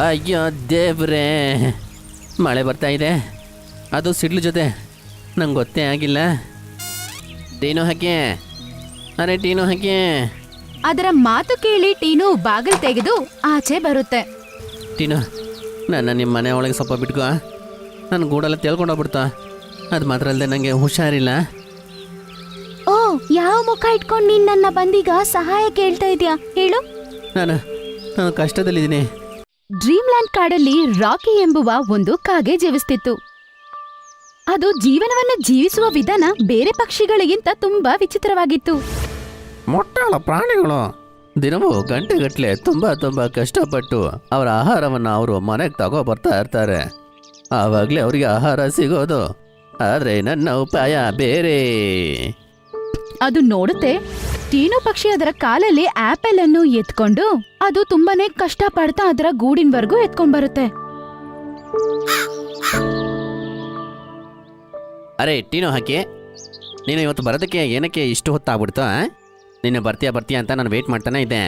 ಅಯ್ಯೋ ದೇವ್ರೇ. ಮಳೆ ಬರ್ತಾ ಇದೆ. ಅದು ಸಿಡ್ಲು ಜೊತೆ. ನಂಗೆ ಗೊತ್ತೇ ಆಗಿಲ್ಲ. ಟೀನು ಹಾಕಿ ಅರೆ ಟೀನು ಹಾಕಿ ಅದರ ಮಾತು ಕೇಳಿ ಟೀನು ಬಾಗಿಲು ತೆಗೆದು ಆಚೆ ಬರುತ್ತೆ. ಟೀನು ನನ್ನ ನಿಮ್ಮ ಮನೆ ಒಳಗೆ ಸ್ವಲ್ಪ ಬಿಟ್ಕೋ. ನನ್ನ ಗೂಡೆಲ್ಲ ತೇಳ್ಕೊಂಡೋಗ್ಬಿಡ್ತಾ ಅದು ಮಾತ್ರ ಅಲ್ಲದೆ ನನಗೆ ಹುಷಾರಿಲ್ಲ. ಓ ಯಾವ ಮುಖ ಇಟ್ಕೊಂಡು ನೀನ್ ನನ್ನ ಬಂದೀಗ ಸಹಾಯ ಕೇಳ್ತಾ ಇದೀಯಾ? ಹೇಳು. ನಾನು ನಾನು ಕಷ್ಟದಲ್ಲಿದ್ದೀನಿ. ಡ್ರೀಮ್ ಲ್ಯಾಂಡ್ ಕಾಡಲ್ಲಿ ರಾಕಿ ಎಂಬುವ ಒಂದು ಕಾಗೆ ಜೀವಿಸ್ತಿತ್ತು. ಅದು ಜೀವನವನ್ನು ಜೀವಿಸುವ ವಿಧಾನ ಬೇರೆ ಪಕ್ಷಿಗಳಿಗಿಂತ ತುಂಬಾ ವಿಚಿತ್ರವಾಗಿತ್ತು. ಮೊಟ್ಟಾಳ ಪ್ರಾಣಿಗಳು ದಿನವೂ ಗಂಟೆಗಟ್ಟಲೆ ತುಂಬ ತುಂಬ ಕಷ್ಟಪಟ್ಟು ಅವರ ಆಹಾರವನ್ನು ಅವರು ಮನೆಗೆ ತಗೋ ಬರ್ತಾ ಇರ್ತಾರೆ. ಆವಾಗಲೇ ಅವರಿಗೆ ಆಹಾರ ಸಿಗೋದು. ಆದರೆ ನನ್ನ ಉಪಾಯ ಬೇರೆ. ಅದು ನೋಡುತ್ತೆ ಟೀನು ಪಕ್ಷಿ ಅದರ ಕಾಲಲ್ಲಿ ಆಪಲ್ ಅನ್ನು ಎತ್ಕೊಂಡು ಅದು ತುಂಬಾನೇ ಕಷ್ಟ ಪಡ್ತಾ ಅದರ ಗೂಡಿನವರೆಗೂ ಎತ್ಕೊಂಡ್ ಬರುತ್ತೆ ಅರೆ, ಟೀನು ಹಾಕಿ. ನೀನು ಇವತ್ತು ಬರೋದಕ್ಕೆ ಏನಕ್ಕೆ ಇಷ್ಟು ಹೊತ್ತಾಗ್ಬಿಡ್ತು? ನೀನು ಬರ್ತೀಯಾ ಬರ್ತೀಯಾ ಅಂತ ನಾನು ವೇಟ್ ಮಾಡ್ತಾನೆ ಇದ್ದೆ.